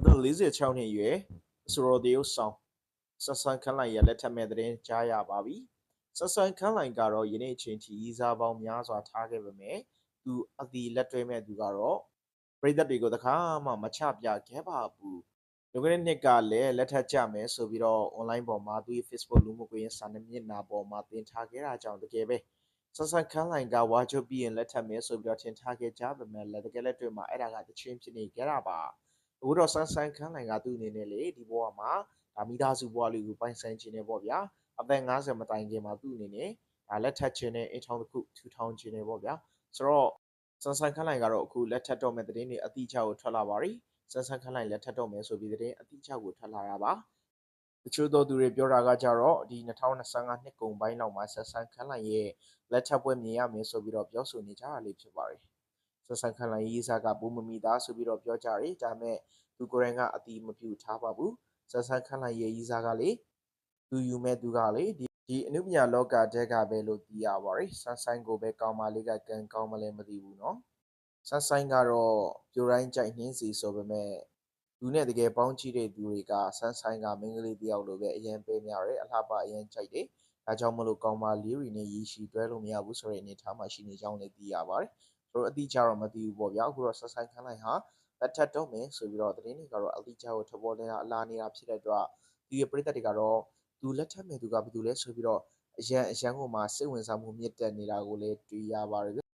အသက်46နှစ်အရွယ်အဆိုတော်တရုပ်ဆောင်ဆက်ဆန်းခန်းလိုက်ရဲ့လက်ထက်မဲ့သတင်းကြားရပါပြီဆက်ဆန်းခန်းလိုက်ကတော့ယနေ့အချိန်ထိရီးစားပေါင်းများစွာထားခဲ့ပေမဲ့သူအတီလက်တွဲမဲ့သူကတော့ပြည်သက်တွေကိုတခါမှမချပြခဲ့ပါဘူးလွန်ခဲ့တဲ့နှစ်ကလည်းလက်ထက်ကြမယ်ဆိုပြီးတော့ online ပေါ်မှာသူရဲ့ Facebook လူမှုကွန်ရက်စာမျက်နှာပေါ်မှာတင်ထားခဲ့တာကြောင့်တကယ်ပဲဆက်ဆန်းခန်းလိုင်ကဝါချုပ်ပြီးရင်လက်ထပ်မယ်ဆိုပြီးတော့ထင်ထားခဲ့ကြပါမယ်လက်တကယ်လက်တွေ့မှာအဲ့ဒါကတချင်းဖြစ်နေကြတာပါ အခုတော့ဆန်းဆန်းခန်းနိုင်ကသူ့အနေနဲ့လေဒီဘဝမှာဒါမိသားစုဘဝလေးကိုပိုင်ဆိုင်ခြင်းနဲ့ပေါ့ဗျာအသက်50မတိုင်ခင်မှာသူ့အနေနဲ့ဒါလက်ထပ်ခြင်းနဲ့အိမ်ထောင်တစ်ခုထူထောင်ခြင်းနဲ့ပေါ့ဗျာဆိုတော့ဆန်းဆန်းခန်းနိုင်ကတော့အခုလက်ထပ်တော့မဲ့သတင်းတွေအတိအကျကိုထွက်လာပါပြီဆန်းဆန်းခန်းနိုင်လက်ထပ်တော့မယ်ဆိုပြီးသတင်းအတိအကျကိုထွက်လာတာပါတချို့သောသူတွေပြောတာကကြတော့ဒီ2025နှစ်ကုန်ပိုင်းလောက်မှာဆန်းဆန်းခန်းနိုင်ရဲ့လက်ထပ်ပွဲမြင်ရမယ်ဆိုပြီးတော့ပြောဆိုနေကြတာလေးဖြစ်ပါတယ် ဆက်ဆံခန့်လိုင်းရေးစားကဘူးမမီသားဆိုပြီးတော့ပြောကြတယ်ဒါပေမဲ့သူကိုယ်တိုင်ကအတီးမပြူထားပါဘူးဆက်ဆံခန့်လိုင်းရေးစားကလေသူယူမဲ့သူကလေဒီဒီအနုပညာလောကတက်ကပဲလို့သိရပါတယ်ဆန်းဆိုင်ကိုပဲကောင်းမလေးကကန်ကောင်းမလဲမသိဘူးเนาะဆန်းဆိုင်ကတော့ပြိုတိုင်းကြိုက်နှင်းစီဆိုပေမဲ့လူနဲ့တကယ်ပေါင်းကြည့်တဲ့သူတွေကဆန်းဆိုင်ကမင်းကလေးတယောက်လိုပဲအရင်ပေးများတယ်အလှပအရင်ကြိုက်တယ်ဒါကြောင့်မလို့ကောင်းမလေးတွေနဲ့ရည်ရှိတွဲလို့မရဘူးဆိုတဲ့အနေအထားမှာရှိနေကြောင်းလည်းသိရပါတယ် တို့အတိအကျတော့မသိဘူးပေါ့ဗျာအခုတော့ဆက်ဆိုင်ခန်းလိုက်ဟာလက်ထပ်တော့မယ်ဆိုပြီးတော့သတင်းတွေကတော့အတိအကျကိုထပ်ပေါ်နေတာအလားနေတာဖြစ်တဲ့အတွက်ဒီရဲ့ပြည်သက်တွေကတော့သူလက်ထပ်မဲ့သူကဘယ်သူလဲဆိုပြီးတော့အရန်အရန်ကိုမှစိတ်ဝင်စားမှုမြင့်တက်နေတာကိုလည်းတွေ့ရပါတယ်